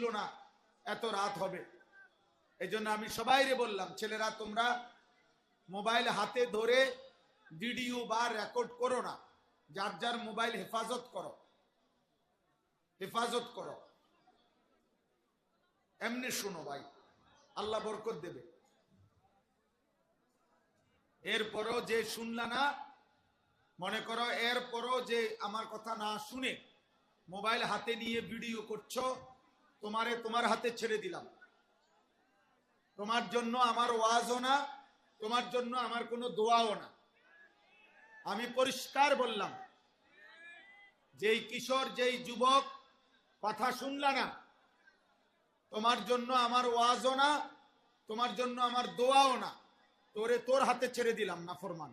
ছিল না, এত রাত হবে। এই জন্য আমি সবাইরে বললাম, ছেলেরা, তোমরা মোবাইল হাতে ধরে ভিডিও বা রেকর্ড করো না। যার যার মোবাইল হেফাজত করো। হেফাজত করো। এমনি শোনো ভাই, আল্লাহ বরকত দেবে। এরপরও যে শুনলা না, মনে করো, এরপরও যে আমার কথা না শুনে মোবাইল হাতে নিয়ে ভিডিও করছ তোমারে তোমার হাতে ছেড়ে দিলাম। তোমার জন্য আমার ওয়াজও না, তোমার জন্য আমার কোনো দোয়াও না। আমি পরিষ্কার বললাম, যেই কিশোর, যেই যুবক, কথা শুনলা না, তোমার জন্য আমার ওয়াজও না, তোমার জন্য আমার দোয়াও না, তোরে তোর হাতে ছেড়ে দিলাম না ফরমান।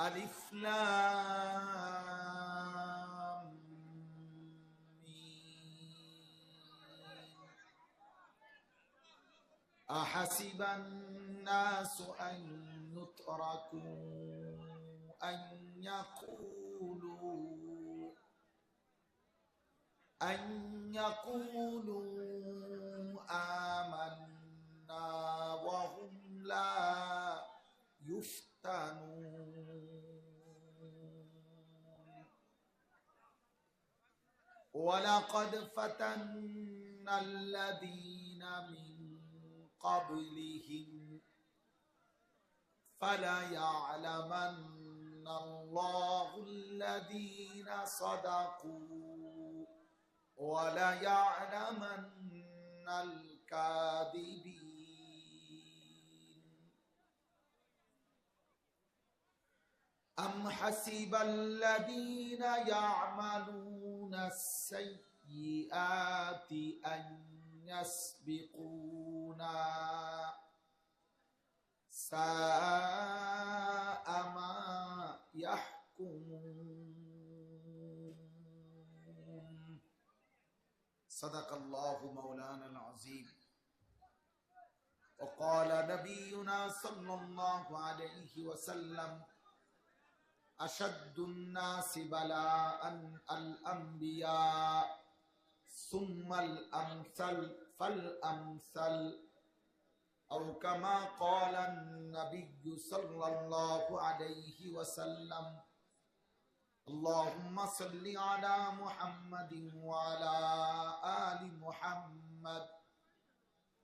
ألف لام ميم. أحسب الناس أن يتركوا أن يقولوا أن يقولوا آمنا وهم لا يفتنون ولقد فتنا الذين من قبلهم فليعلمن الله الذين صدقوا وليعلمن الكاذبين. أم حسب الذين يعملون السيئات أن يسبقونا ساء ما يحكمون. صدق الله مولانا العظيم. وقال نبينا صلى الله عليه وسلم أشد الناس بلاء الأنبياء. ثم الأمثل فالأمثل. أو كما قال النبي صلى الله عليه وسلم اللهم صل على محمد وعلى آل محمد.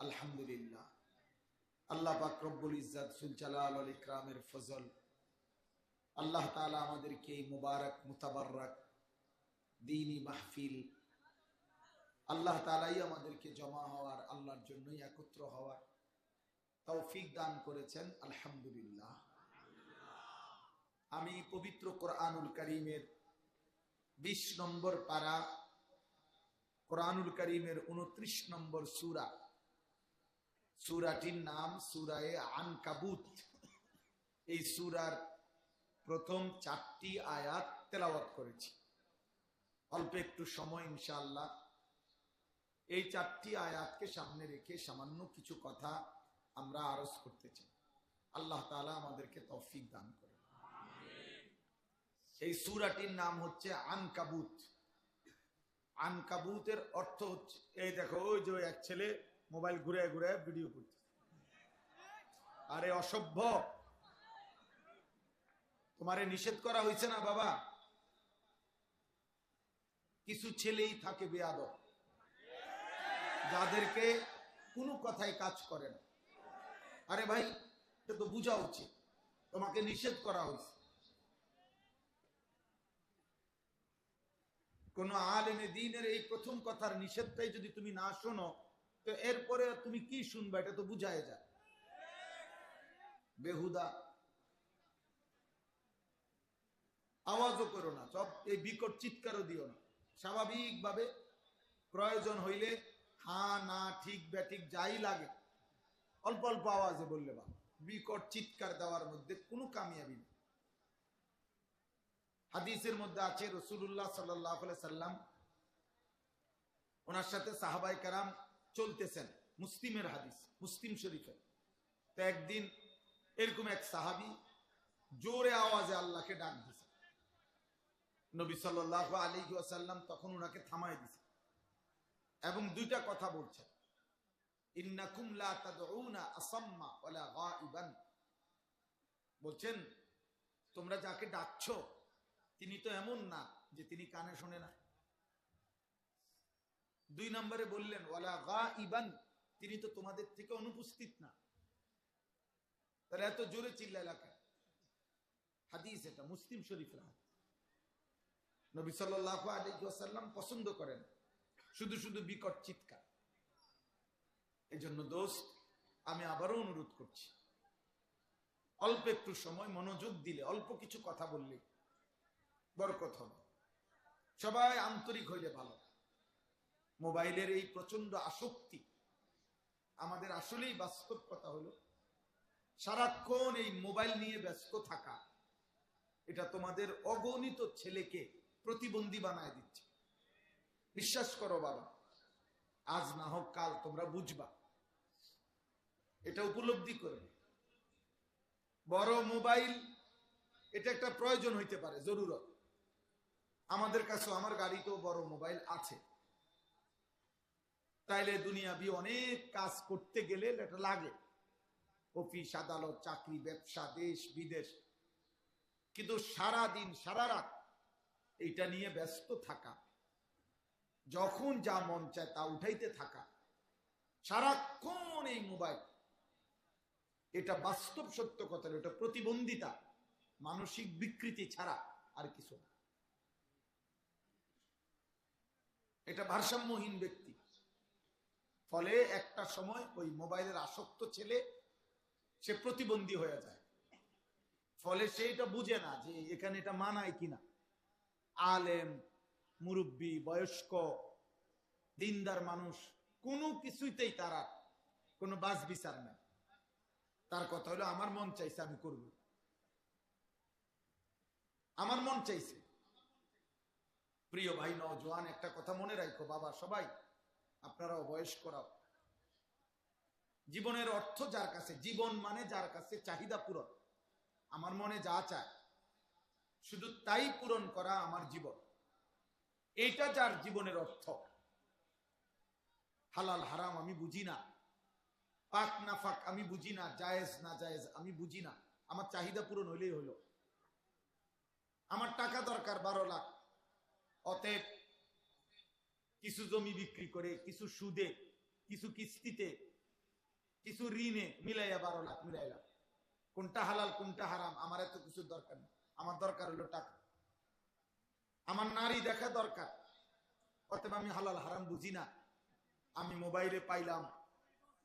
আলহামদুলিল্লাহ। আল্লাহ পাক ইজাদ সুলচালাল আল ইকরামের ফজল। আল্লাহ তালা আমাদেরকে এই মুবারক, মুতাবারক দিনী মাহফিল আল্লাহ তালাই আমাদেরকে জমা হওয়ার, আল্লাহর জন্যই একত্র হওয়ার তৌফিক দান করেছেন। আলহামদুলিল্লাহ। আমি পবিত্র কোরআনুল করিমের বিশ নম্বর পারা, কোরআনুল করিমের উনত্রিশ নম্বর সুরা সুরাটির নাম সুরায়ে আনকাবুত। এই সুরার প্রথম চারটি আয়াত তেলাওয়াত করেছি। অল্প একটু সময় ইনশাআল্লাহ। এই চারটি আয়াতকে সামনে রেখে সামান্য কিছু কথা আমরা আরজ করতে চাই। আল্লাহ তাআলা আমাদেরকে তৌফিক দান করে এই সুরাটির নাম হচ্ছে আনকাবুত। আনকাবুতের অর্থ হচ্ছে, এই দেখো, ওই যে এক ছেলে মোবাইল ঘুরে ঘুরে ভিডিও করছে। আরে অসভ্য। তোমারে নিষেধ করা হয়েছে না বাবা? কিছু ছেলেই থাকে বেয়াদ যাদেরকে কোনো কথাই কাজ করে না। আরে ভাই, এটা তো বোঝা উচিত। তোমাকে নিষেধ করা হয়েছে কোন আলেমে দিনের এই প্রথম কথার নিষেধটাই যদি তুমি না শোনো তো এরপরে তুমি কি শুনবা? এটা তো বুঝায় যায়। বেহুদা। আওয়াজও করো না, সব এই বিকট চিৎকারও দিও না। স্বাভাবিকভাবে প্রয়োজন হইলে হা, না, ঠিক, ব্যাঠিক যাই লাগে। অল্প অল্প আওয়াজে বললে বা বিকট চিৎকার দেওয়ার মধ্যে কোনো কামিয়াবি নেই। হাদিসের মধ্যে আছে রসুল্লাহ সাল্লাহ সাল্লাম, ওনার সাথে সাহাবাই কারাম চলতেছেন। মুসলিমের হাদিস, মুসলিম শরীফের তো একদিন এরকম এক সাহাবি জোরে আওয়াজে আল্লাহকে ডাক দিছে। নবী সাল্লাহ আলী আসাল্লাম তখন ওনাকে থামাই দিছে এবং দুইটা কথা বলছেন। বলছেন, তোমরা যাকে ডাকছো, তিনি তো এমন না যে তিনি কানে শোনে না। দুই নম্বরে বললেন, ওয়ালা গা ইবান তিনি তো তোমাদের থেকে অনুপস্থিত না। তাহলে এত জোরে চিল্লা এলাকা হাদিস এটা, মুসলিম শরীফের হাদিস। নবী সাল্লাহ আলাইসাল্লাম পছন্দ করেন, শুধু শুধু বিকট চিৎকার। এই জন্য দোস্ত, আমি আবারও অনুরোধ করছি, অল্প একটু সময় মনোযোগ দিলে, অল্প কিছু কথা বললে বরকত হবে। সবাই আন্তরিক হইলে ভালো। মোবাইলের এই প্রচণ্ড আসক্তি। আমাদের আসলেই বাস্তব কথা হলো, সারাক্ষণ এই মোবাইল নিয়ে ব্যস্ত থাকা, এটা তোমাদের অগণিত ছেলেকে প্রতিবন্ধী বানায় দিচ্ছে। বিশ্বাস করো বাবা, আজ না হোক কাল তোমরা বুঝবা। এটা উপলব্ধি করবে বড় মোবাইল, এটা একটা প্রয়োজন হইতে পারে, জরুরত। আমাদের কাছে আমার গাড়িতেও বড় মোবাইল আছে। তাইলে দুনিয়াবি অনেক কাজ করতে গেলে এটা লাগে। অফিস, আদালত, চাকরি, ব্যবসা, দেশ, বিদেশ। কিন্তু সারা দিন সারা রাত এইটা নিয়ে ব্যস্ত থাকা, যখন যা মন চায় তা উঠাইতে থাকা, সারাক্ষণ এই মোবাইল। এটা বাস্তব সত্য কথা এটা প্রতিবন্ধিতা, মানসিক বিকৃতি ছাড়া আর কিছু না। এটা ভারসাম্যহীন ব্যক্তি ফলে একটা সময় ওই মোবাইলের আসক্ত ছেলে, সে প্রতিবন্ধী হয়ে যায়। ফলে সে এটা বুঝে না যে এখানে এটা মানায় কিনা। আলেম, মুরব্বী, বয়স্ক, দিনদার মানুষ, কোনো কিছুতেই তারা কোনো বাস বিচার নেই। তার কথা হলো, আমার মন চাইছে আমি করব। আমার মন চাইছে। প্রিয় ভাই নজওয়ান একটা কথা মনে রাখো বাবা, সবাই। আপনারাও বয়স করাও জীবনের অর্থ যার কাছে, জীবন মানে যার কাছে চাহিদা পূরণ। আমার মনে যা চায়, শুধু তাই পূরণ করা আমার জীবন। এটা যার জীবনের অর্থ। হালাল, হারাম আমি বুঝি না। পাক, না ফাক আমি বুঝি না। জায়েজ না জায়েজ আমি বুঝি না। আমার চাহিদা পূরণ হইলেই হলো। আমার টাকা দরকার বারো লাখ। অতএব কিছু জমি বিক্রি করে, কিছু সুদে, কিছু কিস্তিতে, কিছু ঋণে মিলাইয়া বারো লাখ মিলাইলাম। কোনটা হালাল, কোনটা হারাম, আমার এত কিছু দরকার নেই। আমার দরকার হলো টাকা। আমার নারী দেখা দরকার। অতএব আমি হালাল, হারাম বুঝি না। আমি মোবাইলে পাইলাম,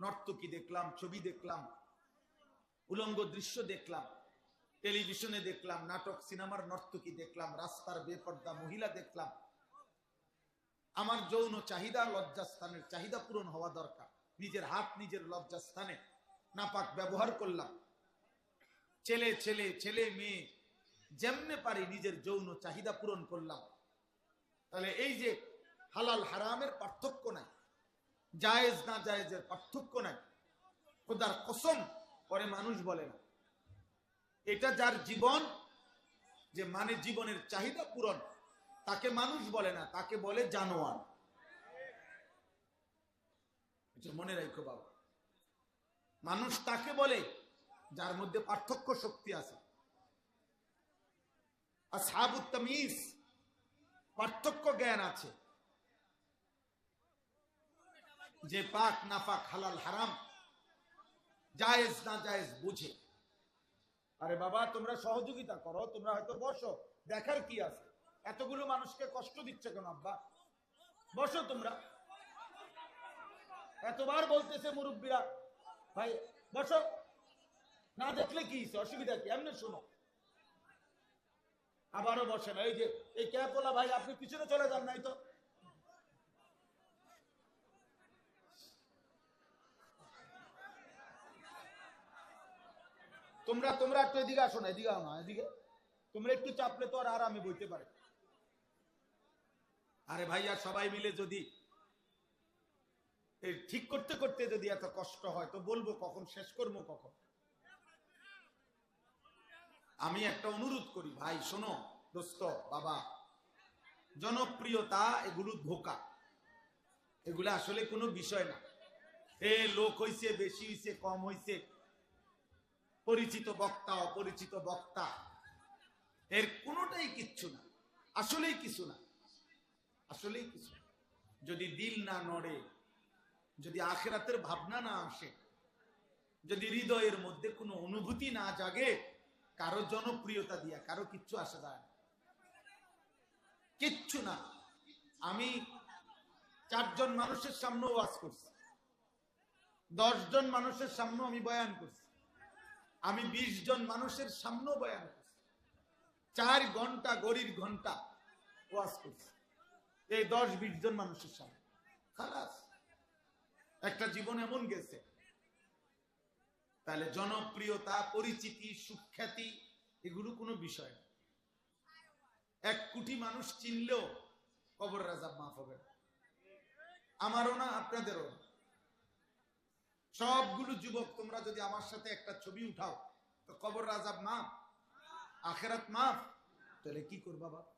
নর্তকী দেখলাম, ছবি দেখলাম, উলঙ্গ দৃশ্য দেখলাম, টেলিভিশনে দেখলাম, নাটক, সিনেমার নর্তকী দেখলাম, রাস্তার বেপর্দা মহিলা দেখলাম আমার যৌন চাহিদা, লজ্জাস্থানের চাহিদা পূরণ হওয়া দরকার। নিজের হাত, নিজের লজ্জাস্থানে নাপাক ব্যবহার করলাম। ছেলে ছেলে ছেলে, মেয়ে, যেমনে পারি নিজের যৌন চাহিদা পূরণ করলাম। তাহলে এই যে হালাল হারামের পার্থক্য নাই, জায়েজ না জায়েজের পার্থক্য নাই, খোদার কসম পরে মানুষ বলে না। এটা যার জীবন, যে মানে জীবনের চাহিদা পূরণ তাকে মানুষ বলে না, তাকে বলে জানোয়ার। মনে রাখো বাবা। মানুষ তাকে বলে যার মধ্যে পার্থক্য শক্তি আছে। আসহাবুত তামিজ, পার্থক্য জ্ঞান আছে। যে পাক নাফাক হালাল হারাম, জায়েজ না জায়েজ বুঝে। আরে বাবা, তোমরা সহযোগিতা করো, তোমরা হয়তো বসো, দেখার কি আছে? এতগুলো মানুষকে কষ্ট দিচ্ছে কেন, আব্বা? বসো তোমরা। এতবার বলতেছে মুরব্বীরা, ভাই, বসো। না দেখলে কি অসুবিধা কি? এমনি শোনো। আবারও বসে না এই যে, এই ক্যাপওয়ালা ভাই, আপনি পিছনে চলে যান নাই তো। তোমরা তোমরা একটু এদিকে আসো না, এদিকে না, এদিকে। তোমরা একটু চাপলে তো আর আরামে বইতে পারে আরে ভাইয়া, সবাই মিলে যদি ঠিক করতে করতে যদি এত কষ্ট হয়, তো বলব কখন, শেষ করব কখন? আমি একটা অনুরোধ করি, ভাই, শোনো দোস্ত, বাবা, জনপ্রিয়তা এগুলো ধোকা। এগুলো আসলে কোনো বিষয় না। এ, লোক হইছে, বেশি হইছে, কম হইছে, পরিচিত বক্তা, অপরিচিত বক্তা, এর কোনোটাই কিচ্ছু না। আসলেই কিছু না। আসলেই কিছু যদি দিল না নড়ে, যদি আখেরাতের ভাবনা না আসে, যদি হৃদয়ের মধ্যে কোনো অনুভূতি না জাগে, কারও জনপ্রিয়তা দিয়া কারও কিচ্ছু আসে যায় না। কিচ্ছু না। আমি চারজন মানুষের সামনে ওয়াজ করছি। দশজন মানুষের সামনে আমি বয়ান করছি। আমি বিশ জন মানুষের সামনেও বয়ান করছি। চার ঘণ্টা গড়ির ঘণ্টা ওয়াজ করছি। এই দশ বিশ জন মানুষের সামনে। খালাস, একটা জীবন এমন গেছে। তাহলে জনপ্রিয়তা, পরিচিতি, সুখ্যাতি, এগুলো কোনো বিষয় না। এক কোটি মানুষ চিনলেও কবর রাজা মাফ হবে না। আমারও না, আপনাদেরও না। সবগুলো যুবক, তোমরা যদি আমার সাথে একটা ছবি উঠাও, তো কবর রাজাব মাফ, আখেরাত মাফ, তাহলে কি করবা বাবা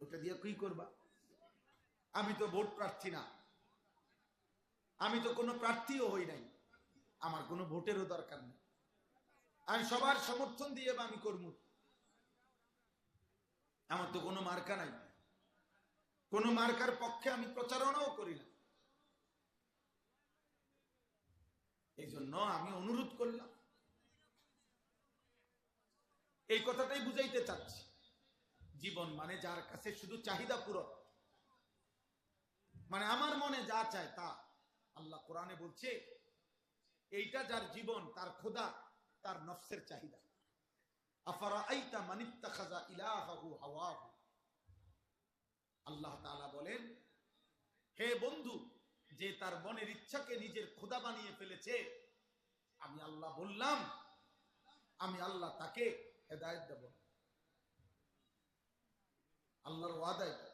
ওটা দিয়ে কি করবা? আমি তো ভোট প্রার্থী না। আমি তো কোনো প্রার্থীও হই নাই। আমার কোনো ভোটেরও দরকার নেই। আমি সবার সমর্থন দিয়ে বা আমি করব। আমার তো কোনো মার্কা নাই। কোনো মার্কার পক্ষে আমি প্রচারণাও করি না। এই জন্য আমি অনুরোধ করলাম। এই কথাটাই বুঝাইতে চাচ্ছি। জীবন মানে যার কাছে শুধু চাহিদা পূরণ। মানে আমার মনে যা চায় তা। আল্লাহ কোরআনে বলছে, এইটা যার জীবন, তার খোদা, তার নফসের চাহিদা। আল্লাহ বলেন, হে বন্ধু, যে তার মনের ইচ্ছাকে নিজের খোদা বানিয়ে ফেলেছে, আমি আল্লাহ বললাম, আমি আল্লাহ তাকে হেদায়ত দেব না। আল্লাহর ওয়াদায়।